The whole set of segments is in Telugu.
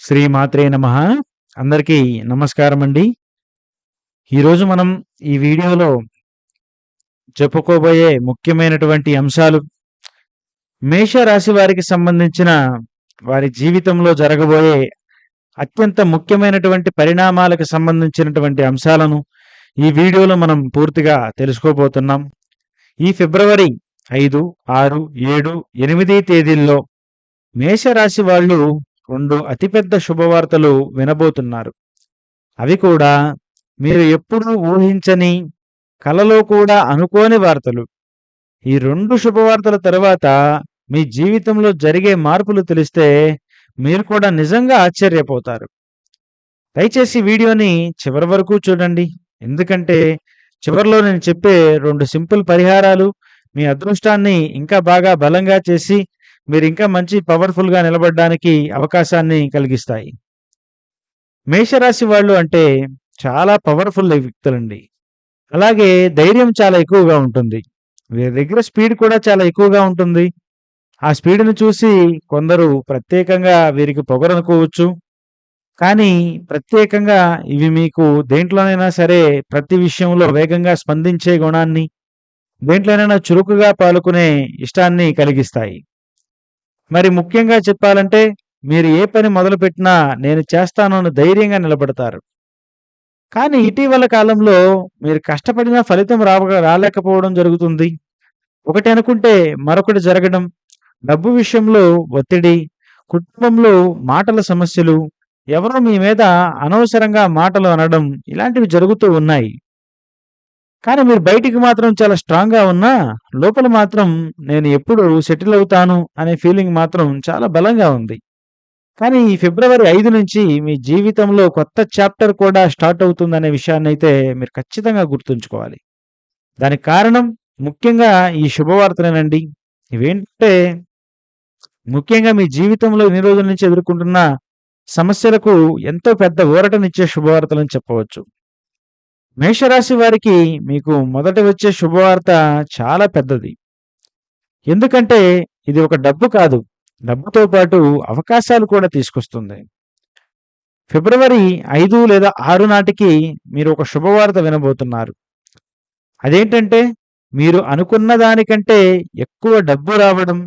శ్రీమాత్రే నమ. అందరికీ నమస్కారం అండి ఈరోజు మనం ఈ వీడియోలో చెప్పుకోబోయే ముఖ్యమైనటువంటి అంశాలు మేషరాశి వారికి సంబంధించిన వారి జీవితంలో జరగబోయే అత్యంత ముఖ్యమైనటువంటి పరిణామాలకు సంబంధించినటువంటి అంశాలను ఈ వీడియోలో మనం పూర్తిగా తెలుసుకోబోతున్నాం. ఈ ఫిబ్రవరి ఐదు ఆరు ఏడు ఎనిమిది తేదీల్లో మేషరాశి వాళ్ళు రెండు అతిపెద్ద శుభవార్తలు వినబోతున్నారు. అవి కూడా మీరు ఎప్పుడూ ఊహించని కలలో కూడా అనుకోని వార్తలు. ఈ రెండు శుభవార్తల తర్వాత మీ జీవితంలో జరిగే మార్పులు తెలిస్తే మీరు కూడా నిజంగా ఆశ్చర్యపోతారు. దయచేసి వీడియోని చివరి వరకు చూడండి. ఎందుకంటే చివరిలో నేను చెప్పే రెండు సింపుల్ పరిహారాలు మీ అదృష్టాన్ని ఇంకా బాగా బలంగా చేసి మీరు ఇంకా మంచి పవర్ఫుల్గా నిలబడడానికి అవకాశాన్ని కలిగిస్తాయి. మేషరాశి వాళ్ళు అంటే చాలా పవర్ఫుల్ వ్యక్తులండి. అలాగే ధైర్యం చాలా ఎక్కువగా ఉంటుంది. వీరి దగ్గర స్పీడ్ కూడా చాలా ఎక్కువగా ఉంటుంది. ఆ స్పీడ్ను చూసి కొందరు ప్రత్యేకంగా వీరికి పొగరనుకోవచ్చు. కానీ ప్రత్యేకంగా ఇవి మీకు దేంట్లోనైనా సరే ప్రతి విషయంలో వేగంగా స్పందించే గుణాన్ని దేంట్లోనైనా చురుకుగా పాల్గొనే ఇష్టాన్ని కలిగిస్తాయి. మరి ముఖ్యంగా చెప్పాలంటే మీరు ఏ పని మొదలుపెట్టినా నేను చేస్తానని ధైర్యంగా నిలబడతారు. కానీ ఇటీవల కాలంలో మీరు కష్టపడినా ఫలితం రావ రాలేకపోవడం జరుగుతుంది. ఒకటి అనుకుంటే మరొకటి జరగడం డబ్బు విషయంలో ఒత్తిడి కుటుంబంలో మాటల సమస్యలు ఎవరో మీ మీద అనవసరంగా మాటలు అనడం ఇలాంటివి జరుగుతూ ఉన్నాయి. కానీ మీరు బయటికి మాత్రం చాలా స్ట్రాంగ్గా ఉన్నా లోపల మాత్రం నేను ఎప్పుడు సెటిల్ అవుతాను అనే ఫీలింగ్ మాత్రం చాలా బలంగా ఉంది. కానీ ఈ ఫిబ్రవరి ఐదు నుంచి మీ జీవితంలో కొత్త చాప్టర్ కూడా స్టార్ట్ అవుతుందనే విషయాన్ని అయితే మీరు ఖచ్చితంగా గుర్తుంచుకోవాలి. దానికి కారణం ముఖ్యంగా ఈ శుభవార్తలేనండి. ఇవేంటే ముఖ్యంగా మీ జీవితంలో ఇన్ని రోజుల నుంచి ఎదుర్కొంటున్న సమస్యలకు ఎంతో పెద్ద ఊరటనిచ్చే శుభవార్తలని చెప్పవచ్చు. మేషరాశి వారికి మీకు మొదట వచ్చే శుభవార్త చాలా పెద్దది. ఎందుకంటే ఇది ఒక డబ్బు కాదు. డబ్బుతో పాటు అవకాశాలు కూడా తీసుకొస్తుంది. ఫిబ్రవరి ఐదు లేదా ఆరు నాటికి మీరు ఒక శుభవార్త వినబోతున్నారు. అదేంటంటే మీరు అనుకున్న దానికంటే ఎక్కువ డబ్బు రావడం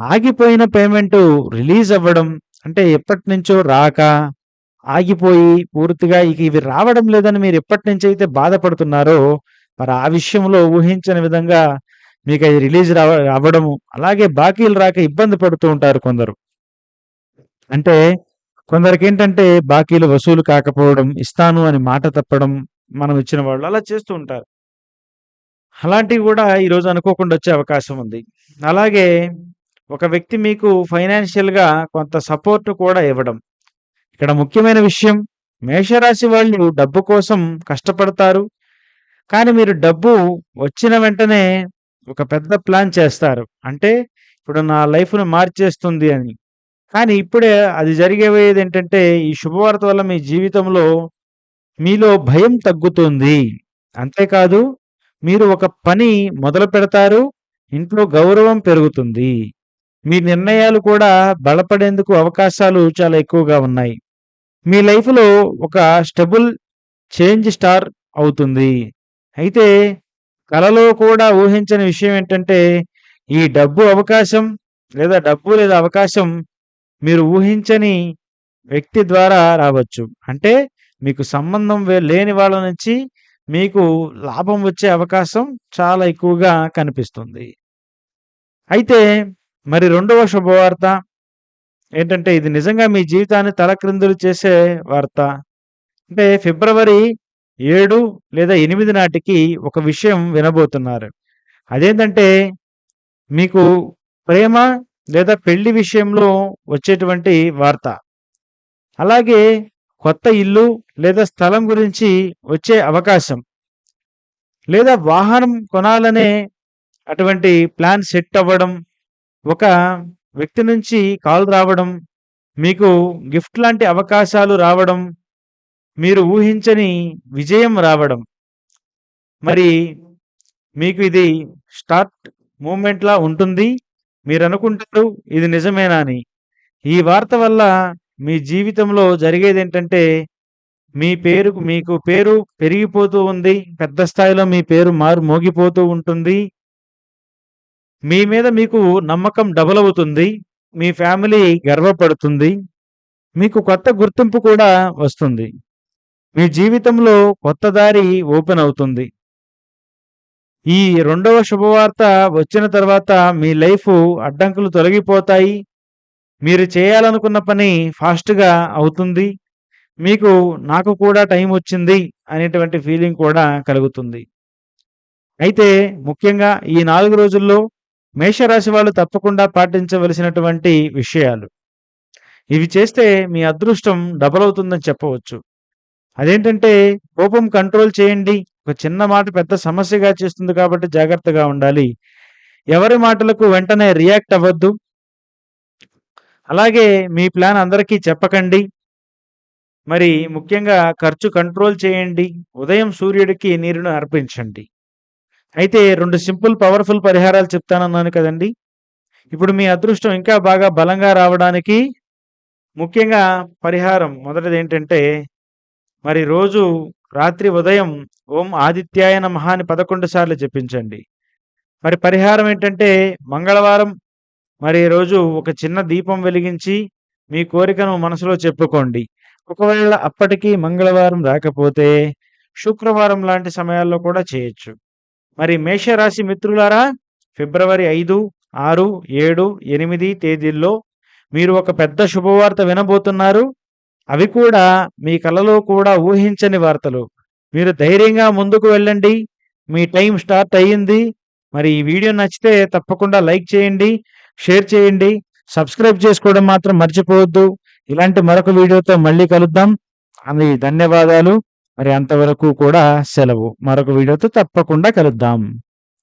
ఆగిపోయిన పేమెంట్ రిలీజ్ అవ్వడం అంటే ఎప్పటి నుంచో రాక ఆగిపోయి పూర్తిగా ఇక ఇవి రావడం లేదని మీరు ఎప్పటి నుంచి అయితే బాధపడుతున్నారో మరి ఆ విషయంలో ఊహించని విధంగా మీకు అది రిలీజ్ రావ అవ్వడము అలాగే బాకీలు రాక ఇబ్బంది పడుతూ ఉంటారు కొందరు. అంటే కొందరికి ఏంటంటే బాకీలు వసూలు కాకపోవడం ఇస్తాను అని మాట తప్పడం మనం ఇచ్చిన వాళ్ళు అలా చేస్తూ ఉంటారు. అలాంటివి కూడా ఈరోజు అనుకోకుండా వచ్చే అవకాశం ఉంది. అలాగే ఒక వ్యక్తి మీకు ఫైనాన్షియల్గా కొంత సపోర్ట్ కూడా ఇవ్వడం ఇక్కడ ముఖ్యమైన విషయం మేషరాశి వాళ్ళు డబ్బు కోసం కష్టపడతారు. కానీ మీరు డబ్బు వచ్చిన వెంటనే ఒక పెద్ద ప్లాన్ చేస్తారు. అంటే ఇప్పుడు నా లైఫ్ను మార్చేస్తుంది అని. కానీ ఇప్పుడే అది జరిగేది ఏంటంటే ఈ శుభవార్త వల్ల మీ జీవితంలో మీలో భయం తగ్గుతుంది. అంతేకాదు మీరు ఒక పని మొదలు పెడతారు ఇంట్లో గౌరవం పెరుగుతుంది. మీ నిర్ణయాలు కూడా బలపడేందుకు అవకాశాలు చాలా ఎక్కువగా ఉన్నాయి. మీ లైఫ్లో ఒక స్టెబుల్ చేంజ్ స్టార్ అవుతుంది. అయితే కలలో కూడా ఊహించని విషయం ఏంటంటే ఈ డబ్బు అవకాశం లేదా డబ్బు లేదా అవకాశం మీరు ఊహించని వ్యక్తి ద్వారా రావచ్చు. అంటే మీకు సంబంధం లేని వాళ్ళ నుంచి మీకు లాభం వచ్చే అవకాశం చాలా ఎక్కువగా కనిపిస్తుంది. అయితే మరి రెండవ శుభవార్త ఏంటంటే ఇది నిజంగా మీ జీవితాన్ని తలక్రిందులు చేసే వార్త. అంటే ఫిబ్రవరి ఏడు లేదా ఎనిమిది నాటికి ఒక విషయం వినబోతున్నారు. అదేంటంటే మీకు ప్రేమ లేదా పెళ్ళి విషయంలో వచ్చేటువంటి వార్త. అలాగే కొత్త ఇల్లు లేదా స్థలం గురించి వచ్చే అవకాశం. లేదా వాహనం కొనాలనే అటువంటి ప్లాన్ సెట్ అవ్వడం ఒక వ్యక్తి నుంచి కాల్ రావడం మీకు గిఫ్ట్ లాంటి అవకాశాలు రావడం మీరు ఊహించని విజయం రావడం మరి మీకు ఇది స్టార్ట్ మూమెంట్లా ఉంటుంది మీరు అనుకుంటారు ఇది నిజమేనా అని ఈ వార్త వల్ల మీ జీవితంలో జరిగేది ఏంటంటే మీ పేరు మీకు పేరు పెరిగిపోతూ ఉంది. పెద్ద స్థాయిలో మీ పేరు మారు మోగిపోతూ ఉంటుంది. మీ మీద మీకు నమ్మకం డబుల్ అవుతుంది. మీ ఫ్యామిలీ గర్వపడుతుంది. మీకు కొత్త గుర్తింపు కూడా వస్తుంది. మీ జీవితంలో కొత్త దారి ఓపెన్ అవుతుంది. ఈ రెండవ శుభవార్త వచ్చిన తర్వాత మీ లైఫ్ అడ్డంకులు తొలగిపోతాయి. మీరు చేయాలనుకున్న పని ఫాస్ట్‌గా అవుతుంది. మీకు నాకు కూడా టైం వచ్చింది అనేటువంటి ఫీలింగ్ కూడా కలుగుతుంది. అయితే ముఖ్యంగా ఈ నాలుగు రోజుల్లో మేషరాశి వాళ్ళు తప్పకుండా పాటించవలసినటువంటి విషయాలు. ఇవి చేస్తే మీ అదృష్టం డబుల్ అవుతుందని చెప్పవచ్చు. అదేంటంటే కోపం కంట్రోల్ చేయండి. ఒక చిన్న మాట పెద్ద సమస్యగా చేస్తుంది కాబట్టి జాగ్రత్తగా ఉండాలి. ఎవరి మాటలకు వెంటనే రియాక్ట్ అవ్వద్దు. అలాగే మీ ప్లాన్ అందరికీ చెప్పకండి. మరి ముఖ్యంగా ఖర్చు కంట్రోల్ చేయండి. ఉదయం సూర్యుడికి నీరును అర్పించండి. అయితే రెండు సింపుల్ పవర్‌ఫుల్ పరిహారాలు చెప్తానన్నాను కదండీ! ఇప్పుడు మీ అదృష్టం ఇంకా బాగా బలంగా రావడానికి ముఖ్యంగా పరిహారం మొదటిది ఏంటంటే మరి రోజు రాత్రి ఉదయం ఓం ఆదిత్యాయ నమః అని 11 సార్లు జపించండి. మరి పరిహారం ఏంటంటే మంగళవారం మరి రోజు ఒక చిన్న దీపం వెలిగించి మీ కోరికను మనసులో చెప్పుకోండి. ఒకవేళ అప్పటికీ మంగళవారం రాకపోతే శుక్రవారం లాంటి సమయాల్లో కూడా చేయొచ్చు. మరి మేషరాశి మిత్రులారా ఫిబ్రవరి 5, 6, 7, 8 తేదీల్లో మీరు ఒక పెద్ద శుభవార్త వినబోతున్నారు. అవి కూడా మీ కలలో కూడా ఊహించని వార్తలు. మీరు ధైర్యంగా ముందుకు వెళ్ళండి. మీ టైం స్టార్ట్ అయ్యింది. మరి ఈ వీడియో నచ్చితే తప్పకుండా లైక్ చేయండి. షేర్ చేయండి. సబ్స్క్రైబ్ చేసుకోవడం మాత్రం మర్చిపోవద్దు. ఇలాంటి మరొక వీడియోతో మళ్ళీ కలుద్దాం. అని ధన్యవాదాలు. మరి అంతవరకు కూడా సెలవు. మరొక వీడియోతో తప్పకుండా కలుద్దాం.